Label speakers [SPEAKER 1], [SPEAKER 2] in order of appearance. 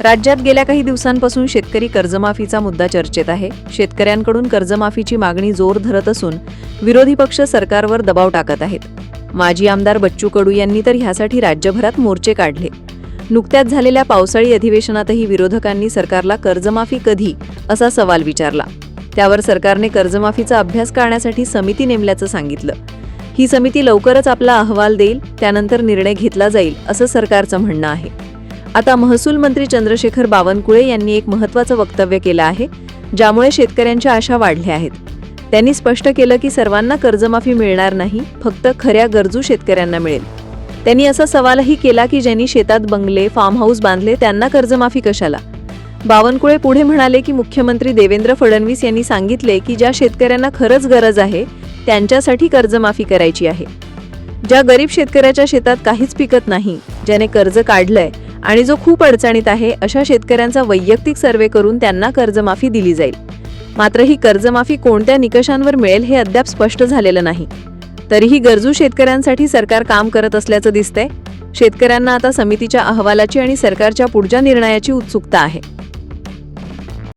[SPEAKER 1] राज्यात गेल्या काही दिवसांपासून शेतकरी कर्जमाफीचा मुद्दा चर्चेत आहे. शेतकऱ्यांकडून कर्जमाफीची मागणी जोर धरत असून विरोधी पक्ष सरकारवर दबाव टाकत आहेत. माजी आमदार बच्चू कडू यांनी तर ह्यासाठी राज्यभरात मोर्चे काढले. नुकत्याच झालेल्या पावसाळी अधिवेशनातही विरोधकांनी सरकारला कर्जमाफी कधी? असा सवाल विचारला. त्यावर सरकारने कर्जमाफीचा अभ्यास करण्यासाठी समिती नेमल्याचं सांगितलं. ही समिती लवकरच आपला अहवाल देईल त्यानंतर निर्णय घेतला जाईल असं सरकारचं म्हणणं आहे. आता महसूल मंत्री चंद्रशेखर बावनकुळे यांनी एक महत्त्वाचं वक्तव्य केलं आहे ज्यामुळे शेतकऱ्यांच्या आशा वाढल्या आहेत. त्यांनी स्पष्ट केलं की सर्वांना कर्जमाफी मिळणार नाही फक्त खऱ्या गरजू शेतकऱ्यांना मिळेल. त्यांनी असा सवालही केला की ज्यांनी शेतात बंगले फार्म हाऊस बांधले त्यांना कर्जमाफी कशाला? बावनकुळे पुढे म्हणाले की मुख्यमंत्री देवेंद्र फडणवीस यांनी सांगितले की ज्या शेतकऱ्यांना खरंच गरज आहे त्यांच्यासाठी कर्जमाफी करायची आहे. ज्या गरीब शेतकऱ्याच्या शेतात काहीच पिकत नाही ज्याने कर्ज काढलंय आणि जो खूप अडचणीत आहे अशा शेतकऱ्यांचा वैयक्तिक सर्वे करून त्यांना कर्जमाफी दिली जाईल. मात्र ही कर्जमाफी कोणत्या निकषांवर मिळेल हे अद्याप स्पष्ट झालेलं नाही. तरीही गरजू शेतकऱ्यांसाठी सरकार काम करत असल्याचं दिसतंय. शेतकऱ्यांना आता समितीच्या अहवालाची आणि सरकारच्या पुढच्या निर्णयाची उत्सुकता आहे.